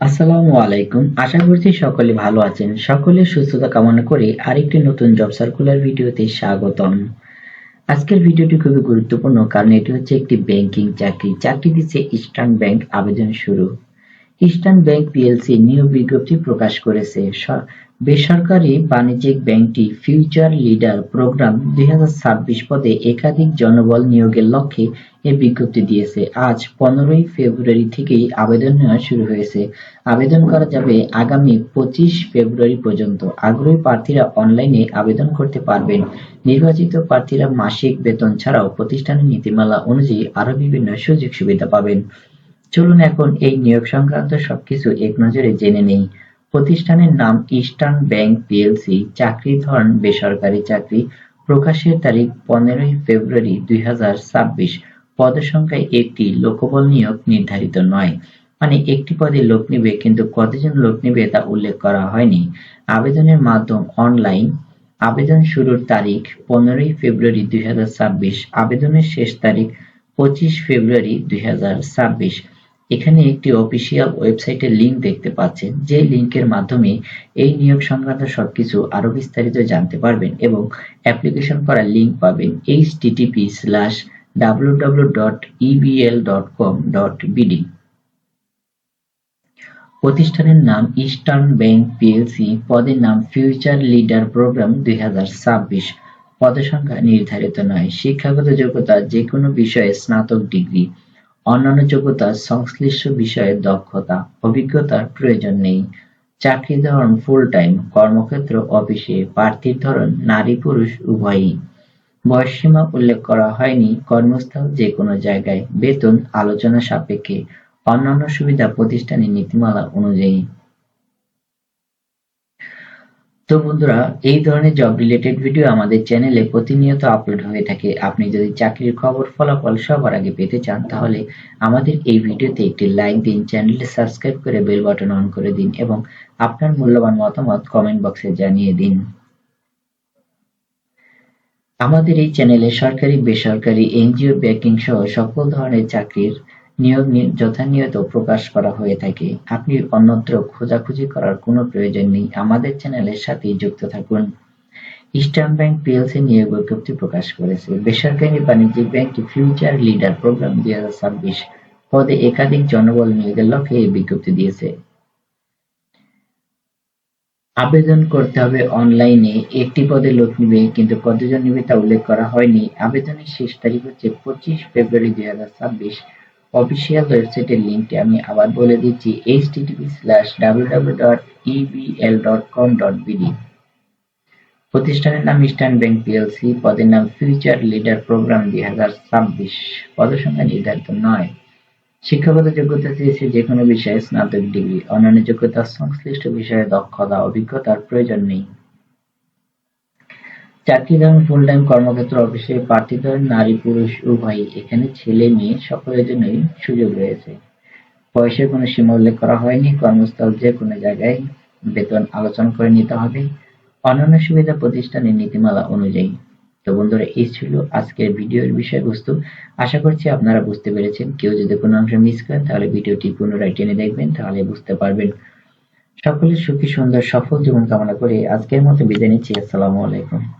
আসসালামু আলাইকুম। আশা করছি সকলে ভালো আছেন। সকলে সুস্থতা কামনা করে আরেকটি নতুন জব সার্কুলার ভিডিওতে স্বাগতম। আজকের ভিডিওটি খুবই গুরুত্বপূর্ণ কারণ এটি হচ্ছে একটি ব্যাংকিং চাকরি। চাকরি দিচ্ছে ইস্টার্ন ব্যাংক আবেদন শুরু। ইস্টার্ন ব্যাংক পিএলসি নিয়োগ বিজ্ঞপ্তি প্রকাশ করেছে। বেসরকারি বাণিজ্যিক ব্যাংকটি ফিউচার লিডার প্রোগ্রাম দুই পদে একাধিক জনবল নিয়োগের লক্ষ্যে এ বিজ্ঞপ্তি দিয়েছে। আজ পনেরোই ফেব্রুয়ারি থেকেই আবেদন নেওয়া শুরু হয়েছে। আবেদন করা যাবে আগামী পঁচিশ ফেব্রুয়ারি পর্যন্ত। আগ্রহী প্রার্থীরা অনলাইনে আবেদন করতে পারবেন। নির্বাচিত প্রার্থীরা মাসিক বেতন ছাড়াও প্রতিষ্ঠানের নীতিমালা অনুযায়ী আরও বিভিন্ন সুযোগ সুবিধা পাবেন। চলুন এখন এই নিয়োগ সংক্রান্ত সবকিছু এক নজরে জেনে নেই। প্রতিষ্ঠানের নাম ইস্টার্ন ব্যাংক পিএলসি, চাকরির ধরন, বেসরকারি চাকরি প্রকাশের তারিখ পনেরোই ফেব্রুয়ারি দুই পদসংখ্যায় একটি লোকবল নিয়োগ নির্ধারিত নয়। মানে একটি পদে লোক নিবে, কিন্তু কতজন লোক নিবে তা উল্লেখ করা হয়নি। আবেদনের মাধ্যম অনলাইন। আবেদন শুরুর তারিখ পনেরোই ফেব্রুয়ারি দুই হাজার ছাব্বিশ। আবেদনের শেষ তারিখ পঁচিশ ফেব্রুয়ারি দুই হাজার ছাব্বিশ। এখানে একটি অফিসিয়াল ওয়েবসাইটের লিংক দেখতে পাচ্ছেন। যে লিংকের মাধ্যমে এই নিয়োগ সংক্রান্ত সবকিছু আরও বিস্তারিত জানতে পারবেন এবং অ্যাপ্লিকেশন করার লিংক পাবেন http স্ল্যাশ www.ebl.com.bd প্রতিষ্ঠানের নাম ইস্টার্ন ব্যাংক পিএলসি পদের নাম ফিউচার লিডার প্রোগ্রাম দুই পদসংখ্যা নির্ধারিত নয়, শিক্ষাগত যোগ্যতা যে কোনো বিষয়ে স্নাতক ডিগ্রি অন্যান্য যোগ্যতা, সংশ্লিষ্ট বিষয়ে দক্ষতা, অভিজ্ঞতার প্রয়োজন নেই। চাকরি ধরন ফুল টাইম কর্মক্ষেত্র, অফিসে প্রার্থীর ধরন নারী পুরুষ উভয়ই। বয়সসীমা উল্লেখ করা হয়নি। কর্মস্থল যে কোনো জায়গায়, বেতন, আলোচনা সাপেক্ষে অন্যান্য সুবিধা প্রতিষ্ঠানের নীতিমালা অনুযায়ী। তো বন্ধুরা, এই ধরনের জব রিলেটেড ভিডিও আমাদের চ্যানেলে প্রতিনিয়ত আপলোড হয়ে থাকে। আপনি যদি চাকরির খবর, ফলাফল সবার আগে পেতে চান, তাহলে আমাদের এই ভিডিওতে একটি লাইক দিন চ্যানেলটি সাবস্ক্রাইব করে বেল বাটন অন করে দিন এবং আপনার মূল্যবান মতামত কমেন্ট বক্সে জানিয়ে দিন। আমাদের এই চ্যানেলে সরকারি, বেসরকারি এনজিও ব্যাংকিং সহ সকল ধরনের চাকরির নিয়োগ যথানিয়ত প্রকাশ করা হয়ে থাকে। আপনি অন্যত্র খোঁজাখুঁজি করার কোনো প্রয়োজন নেই। আমাদের চ্যানেলের সাথেই যুক্ত থাকুন। ইস্টার্ন ব্যাংক পিএলসি নিয়োগ বিজ্ঞপ্তি প্রকাশ করেছে। বেসরকারি বাণিজ্যিক ব্যাংকটি ফিউচার লিডার প্রোগ্রাম দুই পদে একাধিক জনবল নিয়োগের লক্ষ্যে এই বিজ্ঞপ্তি দিয়েছে। আবেদন করতে হবে অনলাইনে। একটি পদে লোক নিবে, কিন্তু কতজন নিবে তা উল্লেখ করা হয়নি। আবেদনের শেষ তারিখ হচ্ছে পঁচিশ ফেব্রুয়ারি দুই হাজার ছাব্বিশ। অফিসিয়াল ওয়েবসাইটের লিঙ্কটি আমি আবার বলে দিচ্ছি, http স্ল্যাশ www.ebl.com.bd প্রতিষ্ঠানের নাম ইস্টার্ন ব্যাংক পিএলসি পদের নাম ফিউচার লিডার প্রোগ্রাম দুই হাজার ছাব্বিশ। পদসংখ্যা নির্ধারিত নয়। শিক্ষাগত যোগ্যতা চেয়েছে যে কোনো বিষয়ে স্নাতক ডিগ্রি অন্যান্য যোগ্যতা, সংশ্লিষ্ট বিষয়ে দক্ষতা, অভিজ্ঞতার প্রয়োজন নেই। চাকরি ধরন ফুল টাইম কর্মক্ষেত্র অফিসে প্রার্থী ধরন নারী, পুরুষ, উভয়ই। এখানে ছেলে, মেয়ে সকলের জন্যই সুযোগ রয়েছে। বয়সের কোনো সীমা উল্লেখ করা হয়নি। কর্মস্থল যে কোনো জায়গায় বেতন আলোচনা করে নিতে হবে। অন্যান্য সুবিধা প্রতিষ্ঠানের নীতিমালা অনুযায়ী। তো বন্ধুরা, এই ছিল আজকের ভিডিওর বিষয়বস্তু। আশা করছি আপনারা বুঝতে পেরেছেন। কেউ যদি কোনো অংশ মিস করেন, তাহলে ভিডিওটি পুনরায় টেনে দেখবেন, তাহলে বুঝতে পারবেন। সকলের সুখী, সুন্দর, সফল জীবন কামনা করে আজকের মতো বিদায় নিচ্ছি। আসসালামু আলাইকুম।